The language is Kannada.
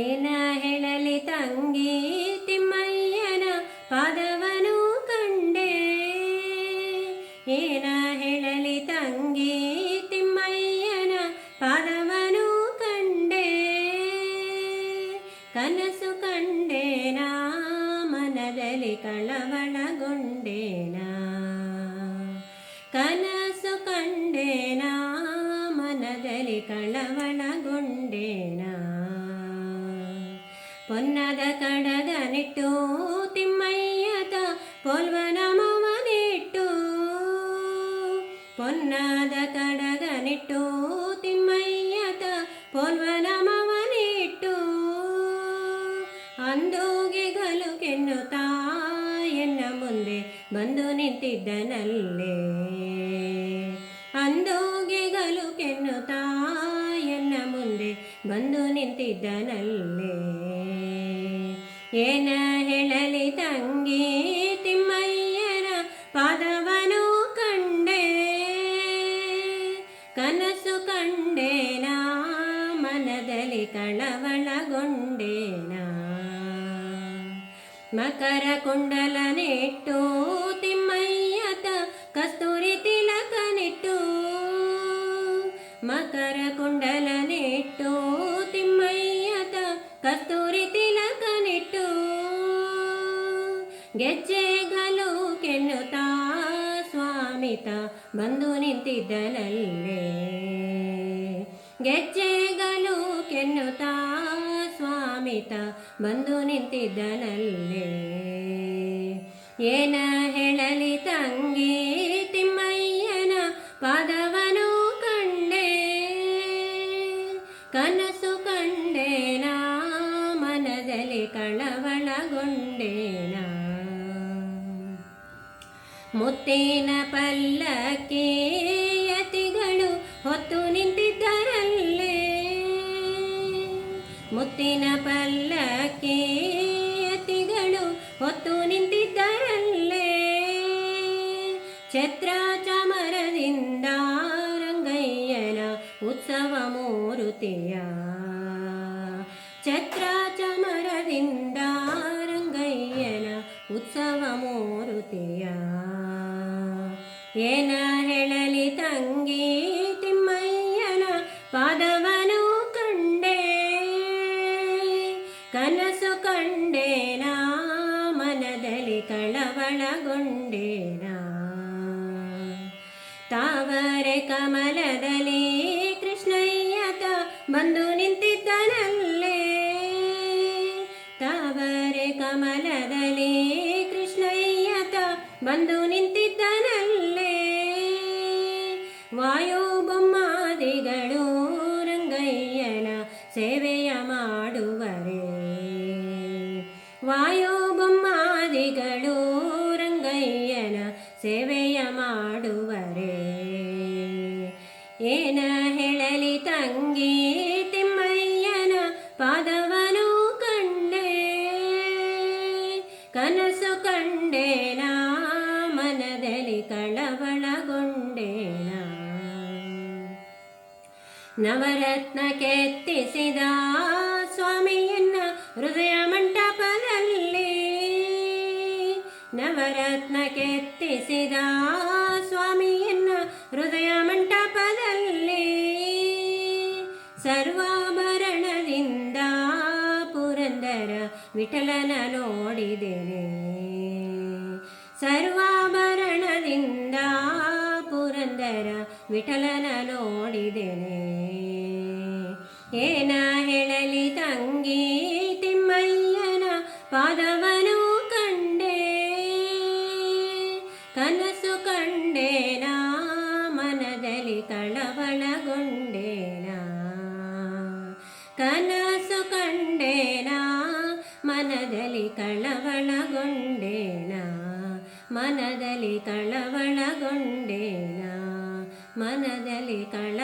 ಏನ ಹೇಳಲಿ ತಂಗಿ ತಿಮ್ಮಯ್ಯನ ಪಾದವನು ಕಂಡೆ ಏನ ಹೇಳಲಿ ತಂಗಿ ತಿಮ್ಮಯ್ಯನ ಪಾದವನು ಕಂಡೆ ಕನಸು ಕಂಡೇನಾ ಮನದಲ್ಲಿ ಕಳವಳಗೊಂಡೇನಾ ಪೊಲ್ವನಮವನಿಟ್ಟು, ಪೊನ್ನಾದ ಕಡಗನಿಟ್ಟು ತಿಮ್ಮಯ್ಯತ ಪೊಲ್ವನಮವನಿಟ್ಟು ಅಂದೋಗೆಗಲು ಕೆನ್ನುತ್ತಾ, ಎನ್ನ ಮುಂದೆ ಬಂದು ನಿಂತಿದ್ದನಲ್ಲೇ. ಅಂದೋಗೆಗಲು ಕೆನ್ನುತ್ತಾ, ಎನ್ನ ಮುಂದೆ ಬಂದು ನಿಂತಿದ್ದನಲ್ಲೇ. ಏನ ಕನಸು ಕಂಡೇನ ಮನದಲ್ಲಿ ಕಳವಳಗೊಂಡೇನ. ಮಕರ ಕುಂಡಲನಿಟ್ಟು ತಿಮ್ಮಯ್ಯತ ಕಸ್ತೂರಿ ತಿಲಕನಿಟ್ಟು. ಮಕರ ಕುಂಡಲನಿಟ್ಟು ಸ್ವಾಮಿತ ಬಂದು ನಿಂತಿದ್ದನಲ್ಲೇ. ಗೆಜ್ಜೆಗಳು ಕೆನ್ನುತ್ತಾ ಸ್ವಾಮಿತ ಬಂದು ನಿಂತಿದ್ದನಲ್ಲೇ. ಏನ ಹೇಳಲಿ ತಂಗಿ ತಿಮ್ಮಯ್ಯನ ಪಾದವನು ಕಂಡೆ. ಕನಸು ಮುತ್ತಿನ ಪಲ್ಲಕ್ಕೆ ಯತಿಗಳು ಹೊತ್ತು ನಿಂತಿದ್ದರಲ್ಲೇ. ಮುತ್ತಿನ ಪಲ್ಲಕ್ಕೆ ಯತಿಗಳು ಹೊತ್ತು ನಿಂತಿದ್ದರಲ್ಲೇ. ಛತ್ರ ಚಮರದಿಂದ ರಂಗಯ್ಯನ ಉತ್ಸವ ಮೂರುತಿಯ. ಛತ್ರ ಚಮರದಿಂದ ರಂಗಯ್ಯನ ಉತ್ಸವ ಮೂರುತಿಯ. ಏನ ಹೇಳಲಿ ತಂಗಿ ತಿಮ್ಮಯ್ಯನ ಪಾದವನು ಕಂಡೆ. ಕನಸು ಕಂಡೇನ, ಮನದಲ್ಲಿ ಕಳವಳಗೊಂಡೇನ. ತಾವರೆ ಕಮಲದಲ್ಲಿ ಕೃಷ್ಣಯ್ಯತ ಬಂದು ನಿಂತಿದ್ದನಲ್ಲೇ. ತಾವರೆ ಕಮಲದಲ್ಲಿ ಬಂದು ನಿಂತಿದ್ದನಲ್ಲೇ. ವಾಯು ಬೊಮ್ಮಾದಿಗಳು ರಂಗಯ್ಯನ ಸೇವೆಯ ಮಾಡುವರೆ. ವಾಯು ಬೊಮ್ಮಾದಿಗಳು ರಂಗಯ್ಯನ ಸೇವೆಯ ಮಾಡುವರೆ. ಏನ ಹೇಳಲಿ ತಂಗಿ ತಿಮ್ಮಯ್ಯನ ಪಾದವನು ಕಂಡೆ. ಕನಸು ನವರತ್ನ ಕೆತ್ತಿಸಿದ ಸ್ವಾಮಿಯನ್ನ ಹೃದಯ ಮಂಟಪದಲ್ಲಿ. ನವರತ್ನ ಕೆತ್ತಿಸಿದ ಸ್ವಾಮಿಯನ್ನ ಹೃದಯ ಮಂಟಪದಲ್ಲಿ. ಸರ್ವಾಭರಣದಿಂದ ಪುರಂದರ ವಿಠಲನ ನೋಡಿದೆ ಸರ್ವಾಭರಣದಿಂದ ಪುರಂದರ ವಿಠಲನ ನೋಡಿದೆನೆ. ಏನ ಹೇಳಲಿ ತಂಗಿ ತಿಮ್ಮಯ್ಯನ ಪಾದವನು ಕಂಡೆ. ಕನಸು ಕಂಡೇನ ಮನದಲ್ಲಿ ಕಳವಳಗೊಂಡೇನ. ಕನಸು ಕಂಡೇನ ಮನದಲ್ಲಿ ಕಳವಳಗೊಂಡೇನ. ಮನದಲ್ಲಿ ಕಳವಳಗೊಂಡೇನಾ. ಮನದಲ್ಲಿ ಕಳವಳಗೊಂಡೇನಾ